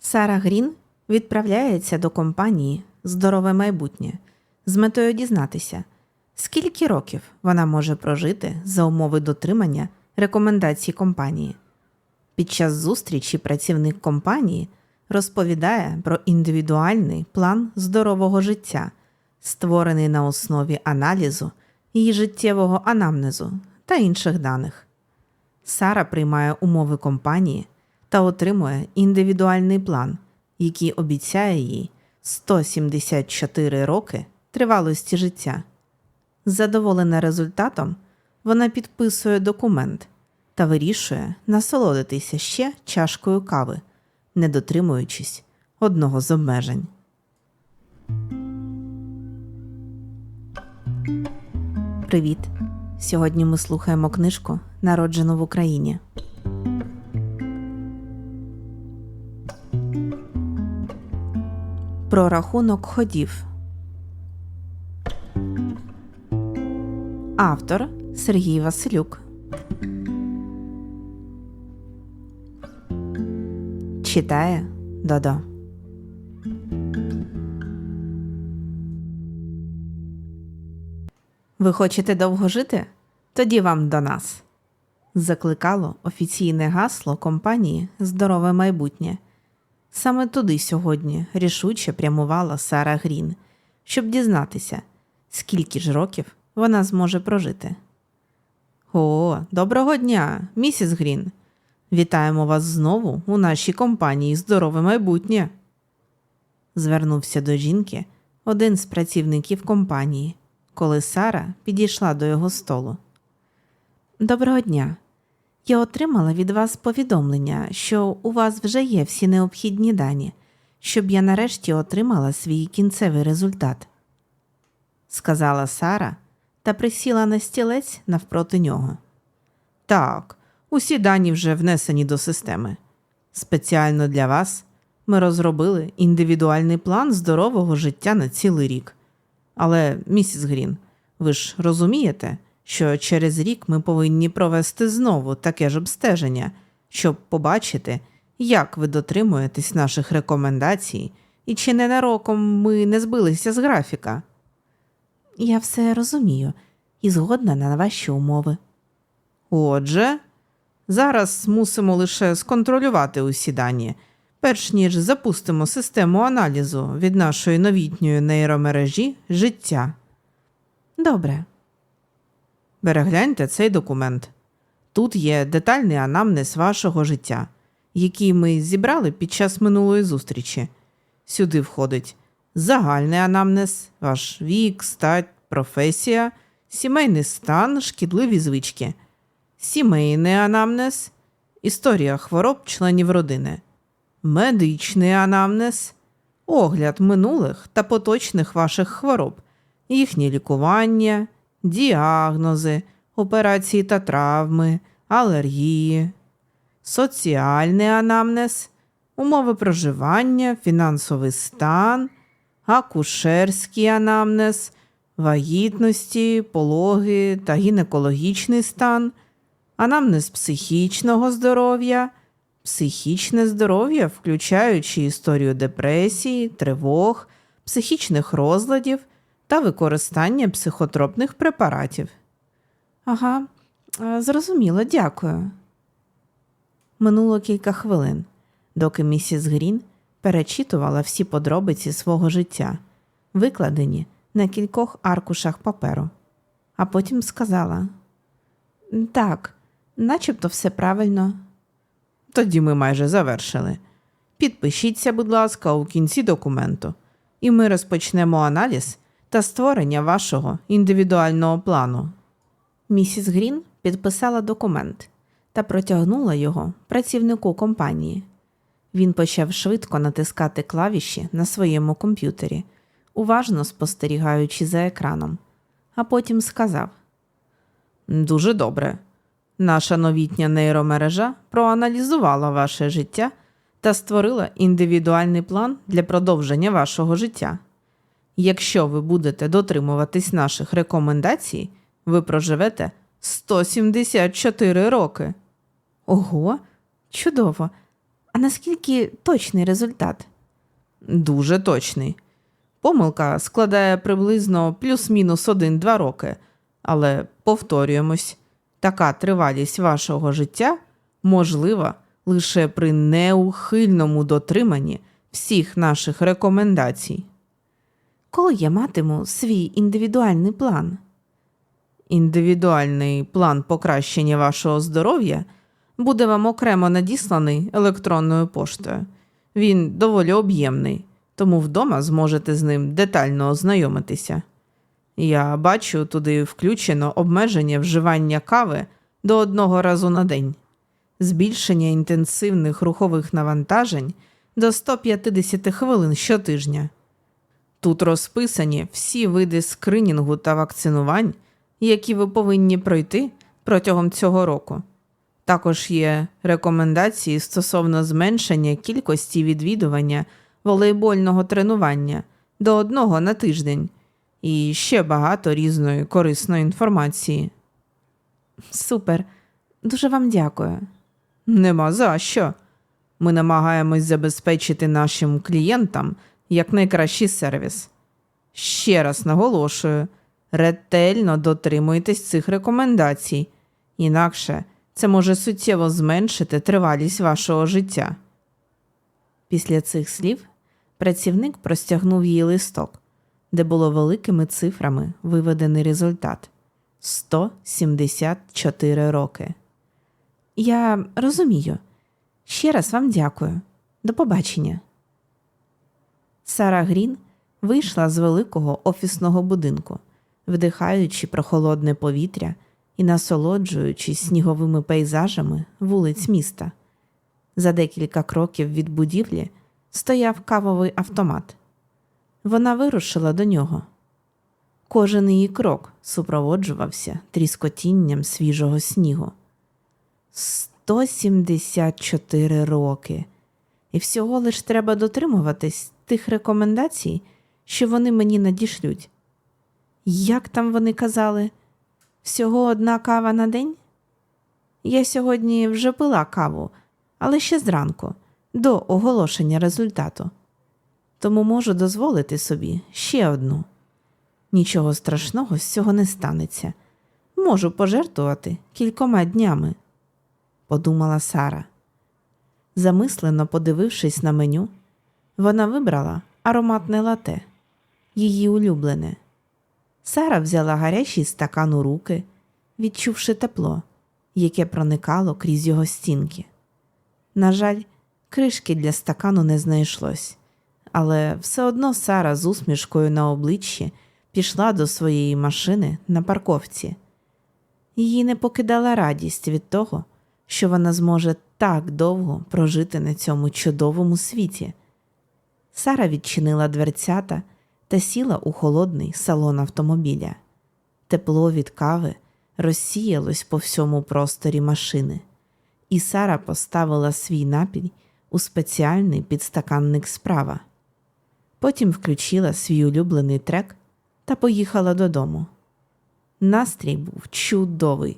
Сара Грін відправляється до компанії Здорове майбутнє з метою дізнатися, скільки років вона може прожити за умови дотримання рекомендацій компанії. Під час зустрічі працівник компанії розповідає про індивідуальний план здорового життя, створений на основі аналізу її життєвого анамнезу та інших даних. Сара приймає умови компанії та отримує індивідуальний план, який обіцяє їй 174 роки тривалості життя. Задоволена результатом, вона підписує документ та вирішує насолодитися ще чашкою кави, не дотримуючись одного з обмежень. Привіт! Сьогодні ми слухаємо книжку Народжену в Україні. Про рахунок ходів. Автор Сергій Василюк. Читає Додо. Ви хочете довго жити? Тоді вам до нас. Закликало офіційне гасло компанії Здорове майбутнє. Саме туди сьогодні рішуче прямувала Сара Грін, щоб дізнатися, скільки ж років вона зможе прожити. О, доброго дня, місіс Грін. Вітаємо вас знову у нашій компанії Здорове майбутнє. Звернувся до жінки один з працівників компанії, коли Сара підійшла до його столу. Доброго дня. Я отримала від вас повідомлення, що у вас вже є всі необхідні дані, щоб я нарешті отримала свій кінцевий результат, сказала Сара та присіла на стілець навпроти нього. Так, усі дані вже внесені до системи. Спеціально для вас ми розробили індивідуальний план здорового життя на цілий рік. Але, місіс Грін, ви ж розумієте, що через рік ми повинні провести знову таке ж обстеження, щоб побачити, як ви дотримуєтесь наших рекомендацій і чи ненароком ми не збилися з графіка. Я все розумію і згодна на ваші умови. Отже, зараз мусимо лише сконтролювати усі дані, перш ніж запустимо систему аналізу від нашої новітньої нейромережі життя. Добре. Перегляньте цей документ. Тут є детальний анамнез вашого життя, який ми зібрали під час минулої зустрічі. Сюди входить загальний анамнез, ваш вік, стать, професія, сімейний стан, шкідливі звички, сімейний анамнез, історія хвороб членів родини, медичний анамнез, огляд минулих та поточних ваших хвороб, їхнє лікування, діагнози, операції та травми, алергії, соціальний анамнез, умови проживання, фінансовий стан, акушерський анамнез, вагітності, пологи та гінекологічний стан, анамнез психічного здоров'я, психічне здоров'я, включаючи історію депресії, тривог, психічних розладів та використання психотропних препаратів. Ага, е, зрозуміло, дякую. Минуло кілька хвилин, доки місіс Грін перечитувала всі подробиці свого життя, викладені на кількох аркушах паперу, а потім сказала: Так, начебто все правильно. Тоді ми майже завершили. Підпишіться, будь ласка, у кінці документу, і ми розпочнемо аналіз та створення вашого індивідуального плану. Місіс Грін підписала документ та протягнула його працівнику компанії. Він почав швидко натискати клавіші на своєму комп'ютері, уважно спостерігаючи за екраном, а потім сказав: Дуже добре. Наша новітня нейромережа проаналізувала ваше життя та створила індивідуальний план для продовження вашого життя. Якщо ви будете дотримуватись наших рекомендацій, ви проживете 174 роки. Ого, чудово! А наскільки точний результат? Дуже точний. Помилка складає приблизно плюс-мінус 1-2 роки. Але повторюємось, така тривалість вашого життя можлива лише при неухильному дотриманні всіх наших рекомендацій. Коли я матиму свій індивідуальний план? Індивідуальний план покращення вашого здоров'я буде вам окремо надісланий електронною поштою. Він доволі об'ємний, тому вдома зможете з ним детально ознайомитися. Я бачу, туди включено обмеження вживання кави до одного разу на день, збільшення інтенсивних рухових навантажень до 150 хвилин щотижня. Тут розписані всі види скринінгу та вакцинувань, які ви повинні пройти протягом цього року. Також є рекомендації стосовно зменшення кількості відвідування волейбольного тренування до одного на тиждень і ще багато різної корисної інформації. Супер, дуже вам дякую. Нема за що. Ми намагаємось забезпечити нашим клієнтам якнайкращий сервіс. Ще раз наголошую, ретельно дотримуйтесь цих рекомендацій, інакше це може суттєво зменшити тривалість вашого життя. Після цих слів працівник простягнув їй листок, де було великими цифрами виведений результат 174 роки. Я розумію. Ще раз вам дякую. До побачення. Сара Грін вийшла з великого офісного будинку, вдихаючи прохолодне повітря і насолоджуючись сніговими пейзажами вулиць міста. За декілька кроків від будівлі стояв кавовий автомат. Вона вирушила до нього. Кожен її крок супроводжувався тріскотінням свіжого снігу. 174 роки. І всього лиш треба дотримуватись тих рекомендацій, що вони мені надішлють. Як там вони казали? Всього одна кава на день? Я сьогодні вже пила каву, але ще зранку, до оголошення результату. Тому можу дозволити собі ще одну. Нічого страшного з цього не станеться. Можу пожертвувати кількома днями, подумала Сара. Замислено подивившись на меню, вона вибрала ароматне лате, її улюблене. Сара взяла гарячий стакан у руки, відчувши тепло, яке проникало крізь його стінки. На жаль, кришки для стакану не знайшлось, але все одно Сара з усмішкою на обличчі пішла до своєї машини на парковці. Її не покидала радість від того, що вона зможе так довго прожити на цьому чудовому світі. Сара відчинила дверцята та сіла у холодний салон автомобіля. Тепло від кави розсіялось по всьому просторі машини, і Сара поставила свій напій у спеціальний підстаканник справа. Потім включила свій улюблений трек та поїхала додому. Настрій був чудовий,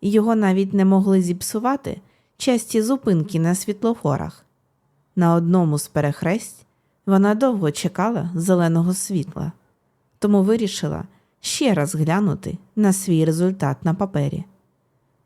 його навіть не могли зіпсувати часті зупинки на світлофорах. На одному з перехресть вона довго чекала зеленого світла, тому вирішила ще раз глянути на свій результат на папері.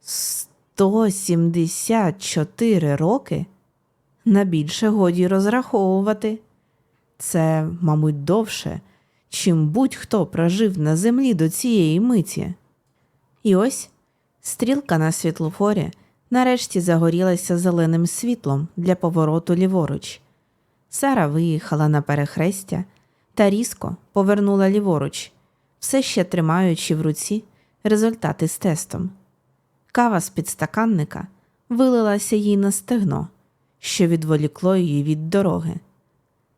174 роки на більше годі розраховувати. Це, мабуть, довше, чим будь-хто прожив на землі до цієї миті. І ось стрілка на світлофорі нарешті загорілася зеленим світлом для повороту ліворуч. Сара виїхала на перехрестя та різко повернула ліворуч, все ще тримаючи в руці результати з тестом. Кава з підстаканника вилилася їй на стегно, що відволікло її від дороги.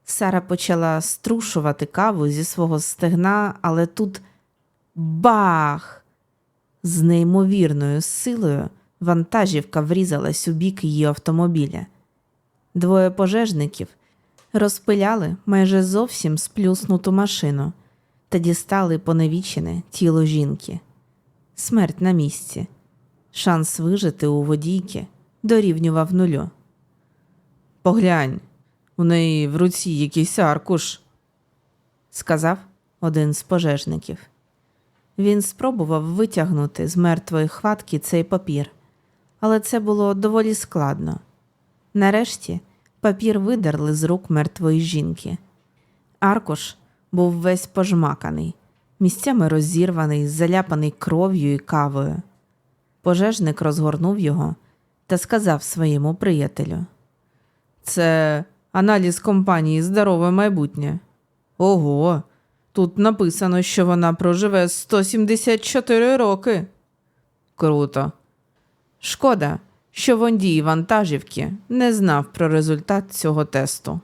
Сара почала струшувати каву зі свого стегна, але тут бах! З неймовірною силою вантажівка врізалась у бік її автомобіля. Двоє пожежників розпиляли майже зовсім сплюснуту машину та дістали поневічене тіло жінки. Смерть на місці. Шанс вижити у водійки дорівнював нулю. Поглянь, у неї в руці якийсь аркуш, сказав один з пожежників. Він спробував витягнути з мертвої хватки цей папір, але це було доволі складно. Нарешті папір видерли з рук мертвої жінки. Аркуш був весь пожмаканий, місцями розірваний, заляпаний кров'ю і кавою. Пожежник розгорнув його та сказав своєму приятелю: Це аналіз компанії Здорове майбутнє. Ого, тут написано, що вона проживе 174 роки. Круто. Шкода, що Вондій вантажівки не знав про результат цього тесту.